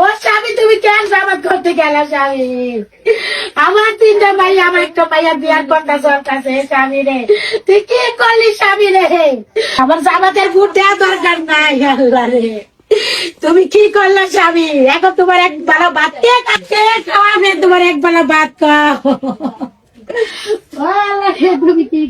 ও স্বামী, তুমি কেন জামাত করতে গেল স্বামী? আমার তিনটা ভাই, আমার একটা ভাইয়া বিয়ার করতে চলতেছে, স্বামী রে। তুই কি করলি স্বামী রে? আমার জামাতের বুট দেওয়া দরকার নাই, আল্লাহ রে। তুমি কি করলে স্বামী? এখন তোমার এক বেলা ভাত কে খাওয়াবে তোমার এক বেলা ভাত খাও আল্লাহ রে, তুমি কি করলাম রে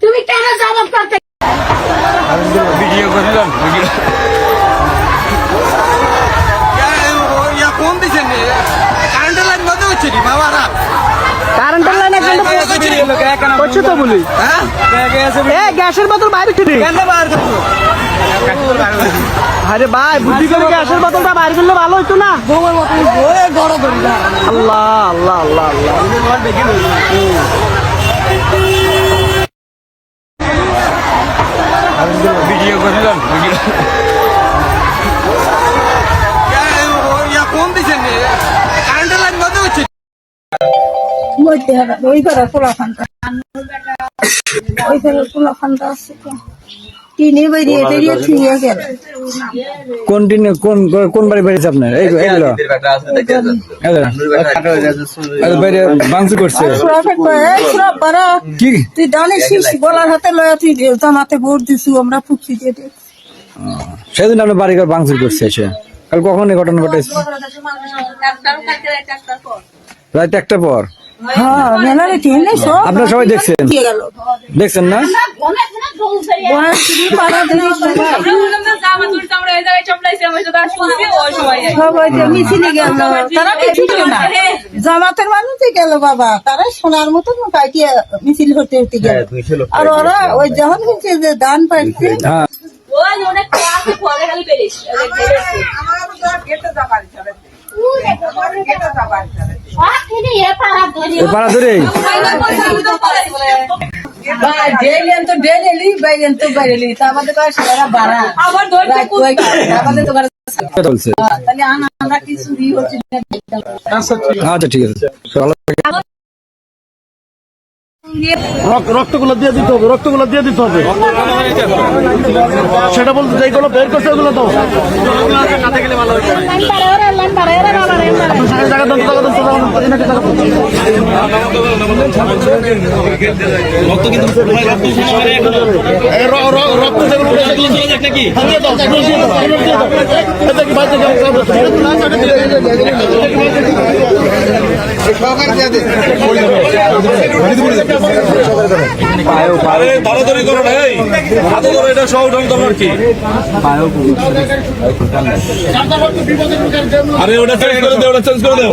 তুমি কেন জামা করতে ভিডিও করলাম কোন কারেন্টের লাইন বন্ধ হচ্ছে নি বাবারা কারেন্টের লাইন একদম করছে তো বলি হ্যাঁ গ্যাসের বোতল বাইরে কিনে কেন বার আরে ভাই বুদ্ধি করে গ্যাসের বোতলটা বাইরে করলে ভালো হইতো না। আল্লাহ আল্লাহ আল্লাহ আল্লাহ। ভিডিও করলাম ভিডিও ইয়া মধ্যে হবে ওই করে পোলা ফান্তা ওই করে পোলা ফান্তা আছে তো গেল। কোন কোন কোন বাড়ি বেড়েছে আপনার? এই এইগুলো বাইরে বাংসু করছে। সুরাফে কয়ে, "এই সুরাফ বাড়া, কি? তুই জানিস গলার হাতে লয়া তুই জামাতে ভোট দিছু আমরা ফুকছি সেদিন আপনার বাড়ি ঘর বাংসুর করছে এসে কাল কখন এই ঘটনা ঘটেছে? রাত একটা পর। হ্যাঁ সব। আপনারা সবাই দেখছেন? দেখছেন না? বয়স তুমি পাড়া দেখিস সবাই যে মিছিলে গেল। তারা কিছু না। জামাতের মানুষই গেল বাবা। তারা সোনার মতো কাটিয়ে মিছিল হতে হতে গেল। আর ওরা ওই যখন হচ্ছে যে দান পাইছে হ্যাঁ। পাড়া ধরে ওই পাড়া তো ডেলি বাইরেন তো বাইরেলি তা আমাদের কাছে সারা বাড়া। আবার আমাদের তো তাহলে আমরা কিছু দিয়ে হচ্ছে আচ্ছা ঠিক আছে। ভালো রক্তগুলো দিয়ে দিতে হবে রক্তগুলো দিয়ে দিতে হবে। সেটা বলতে যেগুলো বের করছে ওগুলো তো জায়গা দেন জায়গা দেন জায়গা দেন এই র- র- রক্ত যেগুলো দাও, দাও, দাও। তাড়াতাড়ি করো এই হাতে ধরো এটা সহ উঠান তোমার কি? আরে ওটা চেঞ্জ করে দাও ওটা চেঞ্জ করে দাও।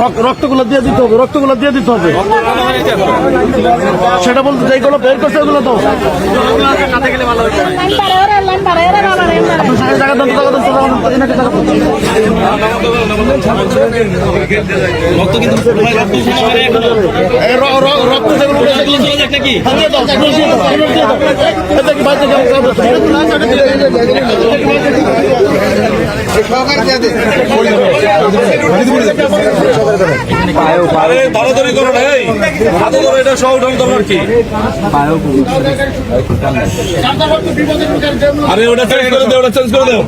রক্তগুলো দিয়ে দিতে হবে রক্তগুলো দিয়ে দিতে হবে সেটা বলতে যেগুলো বের করছে ওগুলো তো রক্ত যেগুলো সেগুলো দিয়ে দাও, সেগুলো দিয়ে দাও। এই দেখি বাইরে যাও, যাও, যাও। আরে তাড়াতাড়ি করো না এই হাতে এটা সহ উঠান কি আরে ওটা চেঞ্জ করে দাও ওটা চেঞ্জ করে দাও